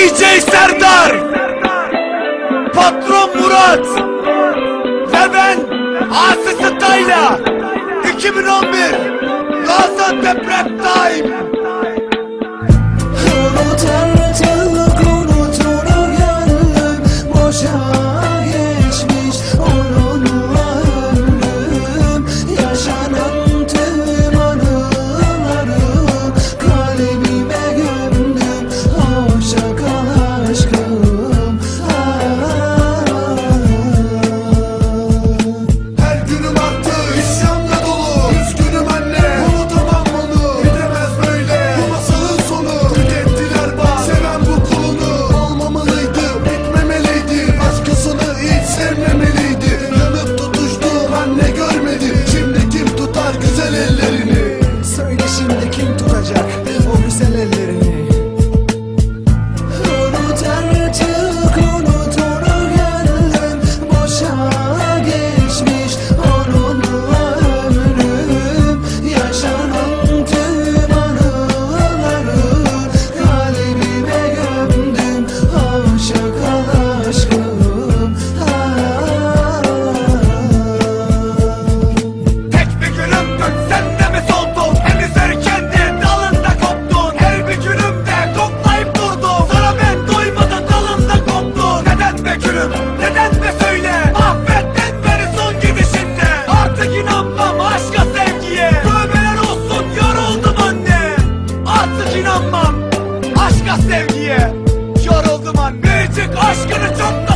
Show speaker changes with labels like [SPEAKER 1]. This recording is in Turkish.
[SPEAKER 1] DJ Serdar Patron Murat Ve ben Aziz Atayla 2011 Gaziantep Rap Time.
[SPEAKER 2] just gonna jump